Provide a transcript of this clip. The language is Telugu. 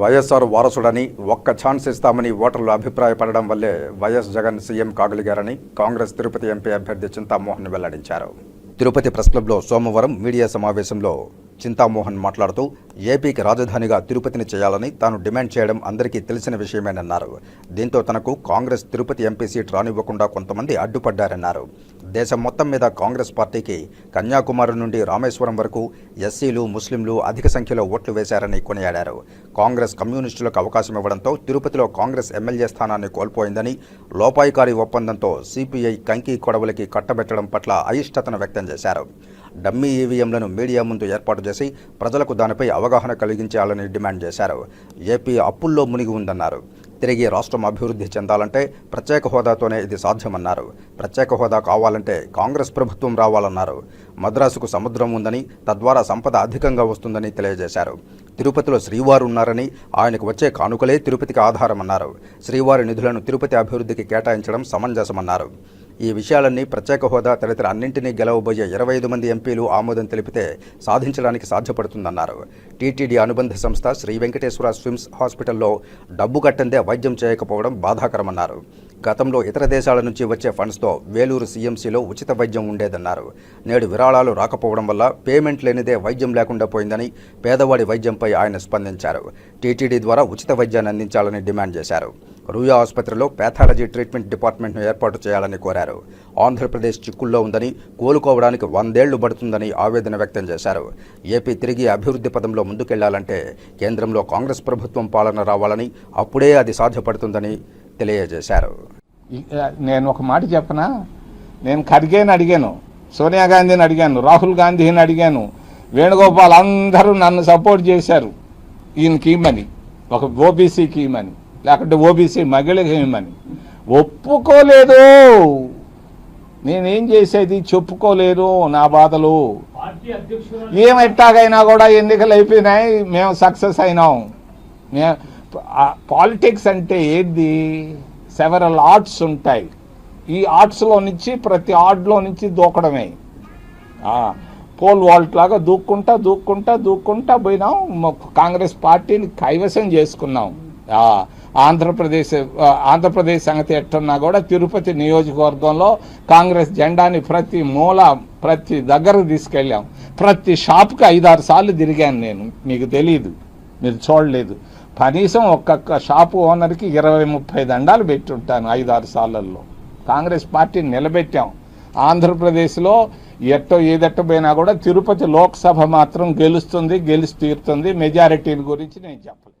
వైఎస్ఆర్ వారసుడని ఒక్క ఛాన్స్ ఇస్తామని ఓటర్లు అభిప్రాయపడడం వల్లే వైఎస్ జగన్ సీఎం కాగలిగారని కాంగ్రెస్ తిరుపతి ఎంపీ అభ్యర్థి చింతామోహన్ వెల్లడించారు. తిరుపతి ప్రెస్ క్లబ్లో సోమవారం మీడియా సమావేశంలో చింతామోహన్ మాట్లాడుతూ ఏపీకి రాజధానిగా తిరుపతిని చేయాలని తాను డిమాండ్ చేయడం అందరికీ తెలిసిన విషయమేనన్నారు. దీంతో తనకు కాంగ్రెస్ తిరుపతి ఎంపీ సీట్ రానివ్వకుండా కొంతమంది అడ్డుపడ్డారన్నారు. దేశం మొత్తం మీద కాంగ్రెస్ పార్టీకి కన్యాకుమారి నుండి రామేశ్వరం వరకు ఎస్సీలు ముస్లింలు అధిక సంఖ్యలో ఓట్లు వేశారని కొనియాడారు. కాంగ్రెస్ కమ్యూనిస్టులకు అవకాశం ఇవ్వడంతో తిరుపతిలో కాంగ్రెస్ ఎమ్మెల్యే స్థానాన్ని కోల్పోయిందని లోపాయికారి ఒప్పందంతో సిపిఐ కంకి కొడవలికి కట్టబెట్టడం పట్ల అయిష్టతను వ్యక్తం చేశారు. డమ్మీ ఈవీఎంలను మీడియా ముందు ఏర్పాటు చేసి ప్రజలకు దానిపై అవగాహన కలిగించాలని డిమాండ్ చేశారు. ఏపీ అప్పుల్లో మునిగి ఉందన్నారు. తిరిగి రాష్ట్రం అభివృద్ధి చెందాలంటే ప్రత్యేక హోదాతోనే ఇది సాధ్యమన్నారు. ప్రత్యేక హోదా కావాలంటే కాంగ్రెస్ ప్రభుత్వం రావాలన్నారు. మద్రాసుకు సముద్రం ఉందని తద్వారా సంపద అధికంగా వస్తుందని తెలియజేశారు. తిరుపతిలో శ్రీవారు ఉన్నారని ఆయనకు వచ్చే కానుకలే తిరుపతికి ఆధారమన్నారు. శ్రీవారి నిధులను తిరుపతి అభివృద్ధికి కేటాయించడం సమంజసమన్నారు. ఈ విషయాలన్నీ ప్రత్యేక హోదా తదితర అన్నింటినీ గెలవబోయే ఇరవై ఐదు మంది ఎంపీలు ఆమోదం తెలిపితే సాధించడానికి సాధ్యపడుతుందన్నారు. టీటీడీ అనుబంధ సంస్థ శ్రీ వెంకటేశ్వర స్విమ్స్ హాస్పిటల్లో డబ్బు కట్టందే వైద్యం చేయకపోవడం బాధాకరమన్నారు. గతంలో ఇతర దేశాల నుంచి వచ్చే ఫండ్స్తో వేలూరు సీఎంసీలో ఉచిత వైద్యం ఉండేదన్నారు. నేడు విరాళాలు రాకపోవడం వల్ల పేమెంట్ లేనిదే వైద్యం లేకుండా పోయిందని పేదవాడి వైద్యంపై ఆయన స్పందించారు. టీటీడీ ద్వారా ఉచిత వైద్యాన్ని అందించాలని డిమాండ్ చేశారు. రూయా ఆసుపత్రిలో ప్యాథాలజీ ట్రీట్మెంట్ డిపార్ట్మెంట్ను ఏర్పాటు చేయాలని కోరారు. ఆంధ్రప్రదేశ్ చిక్కుల్లో ఉందని కోలుకోవడానికి వందేళ్ళు పడుతుందని ఆవేదన వ్యక్తం చేశారు. ఏపీ తిరిగి అభివృద్ధి పదంలో ముందుకెళ్ళాలంటే కేంద్రంలో కాంగ్రెస్ ప్రభుత్వం పాలన రావాలని అప్పుడే అది సాధ్యపడుతుందని తెలియజేశారు. నేను ఒక మాట చెప్పనా? నేను ఖర్గేని అడిగాను సోనియా గాంధీని అడిగాను రాహుల్ గాంధీని అడిగాను వేణుగోపాల్ అందరూ నన్ను సపోర్ట్ చేశారు. ఈయనకి ఇమ్మని ఒక ఓబీసీకి ఇమ్మని లేకుంటే ఓబీసీ మహిళకి ఇమ్మని ఒప్పుకోలేదు. నేనేం చేసేది? చెప్పుకోలేను నా బాధలు. ఏం ఎట్టాగైనా కూడా ఎన్నికలు అయిపోయినాయి మేము సక్సెస్ అయినాం. మే- ఆ పాలిటిక్స్ అంటే ఏది? సెవరల్ ఆర్ట్స్ ఉంటాయి. ఈ ఆర్ట్స్లో నుంచి ప్రతి ఆర్ట్లో నుంచి దూకడమే. పోల్ వాల్ట్ లాగా దూక్కుంటా దూక్కుంటా దూక్కుంటా పోయినాం. కాంగ్రెస్ పార్టీని కైవసం చేసుకున్నాం. ఆంధ్రప్రదేశ్ ఆంధ్రప్రదేశ్ సంగతి ఎట్టున్నా కూడా తిరుపతి నియోజకవర్గంలో కాంగ్రెస్ జెండాని ప్రతి మూల ప్రతి దగ్గరకు తీసుకెళ్ళాం. ప్రతి షాప్కి ఐదారు సార్లు తిరిగాను నేను. మీకు తెలియదు మీరు చూడలేదు. కనీసం ఒక్కొక్క షాపు ఓనర్కి ఇరవై ముప్పై దండాలు పెట్టుంటాను ఐదారు సార్లలో కాంగ్రెస్ పార్టీని నిలబెట్టాం. ఆంధ్రప్రదేశ్లో ఎట్టో ఏదెట్ట పోయినా కూడా తిరుపతి లోక్సభ మాత్రం గెలుస్తుంది గెలిచి తీరుతుంది. మెజారిటీని గురించి నేను చెప్పలేదు